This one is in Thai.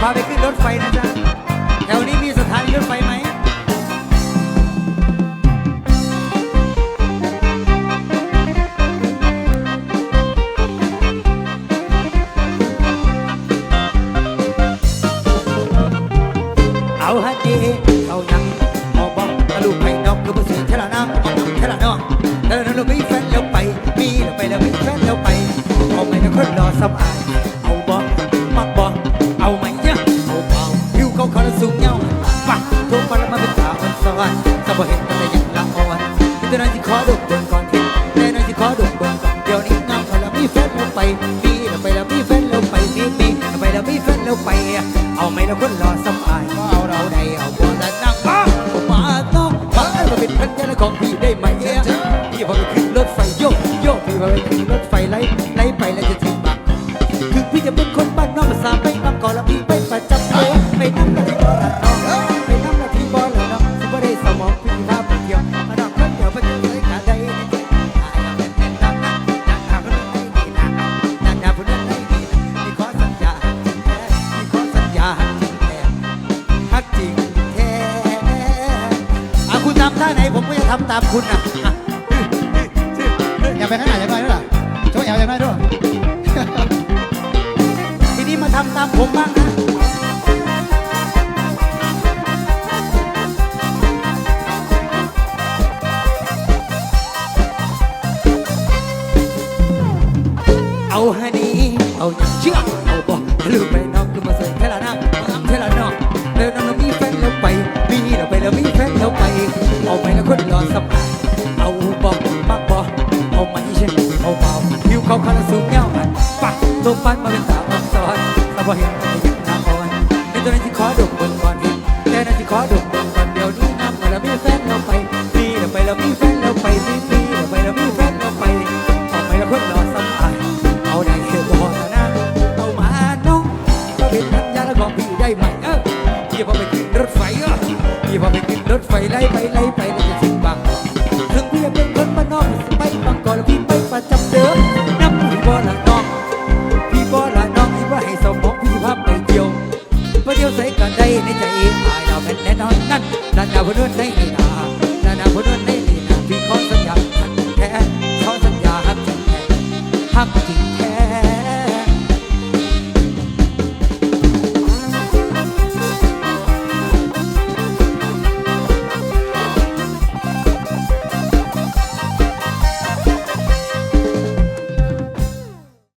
พาไปขึ้นรถไฟนะจ๊ะ แถวนี้มีสถานีรถไฟไหมเอาฮัดดีเอายังเอาบอกตะลุกให้นอกก็บ่สียเท่าน้ำเอาน้ำเท่าน้องเดินแล้วมีแฟนแล้วไป มีแล้วไปแล้วมีแฟนแล้วไปเอาไหมนะคนรอสบาย สาวมันสวรรค์จะบ่เห็นอะไรอย่างละอ่อนแต่นั้นที่ขอดูเบิ่งก่อนที่แต่นั้นที่ขอดูเบิ่งก่อนเดี๋ยวนี้งามเขาแล้วมีแฟนแล้วไปมีแล้วไปแล้วมีแฟนแล้วไปมีมีแล้วไปแล้วมีแฟนแล้วไป เอาไหมนะคนรอสบายก็เอาเราได้เอาบ่ได้นั่งมามาต้องมามาเป็นพันยาของพี่ได้ไหมพี่พอไปขึ้นรถไฟโยกโยกพี่พอไปขึ้นรถ ตามคุณอะอย่าไปข้างหน้าอย่าไปด้วยล่ะโชว์อย่าไปด้วยทีนี้มาทำตามผมบ้างนะเอาฮันนี่เอาเชื่อเอาบอกลืมไป ผิวเขาคาราสูงเงาอันปักตัวปั้นมาเป็นสาวอักษรถ้าพอเห็นก็ยังน้ำอ่อนเป็นตัวนั้นที่ขอดมเบิ่งก่อนเห็นแต่นั้นที่ขอดมเบิ่งก่อนเดี๋ยวนี้น้ำมาแล้วมีแฟนแล้วไปมีแล้วไปแล้วมีแฟนแล้วไปมีมีแล้วไปแล้วมีแฟนแล้วไปเอาไปแล้วคนรอสบายเอาได้แค่บอกนะเอามาน้องก็เป็นพันยาแล้วของพี่ได้ไหมเออพี่พอไปขึ้นรถไฟเออพี่พอไปขึ้นรถไฟไล่ไปไล่ไปแล้วจะถึงบางถึงพี่จะเป็นคนบ้านนอกไปบางกอกแล้วพี่ นานาพนุ่นในนี่นานานาพนุ่นในนี่นาพี่ขอสัญญาหักแท้ขอสัญญาหักจริงแท้หักจริง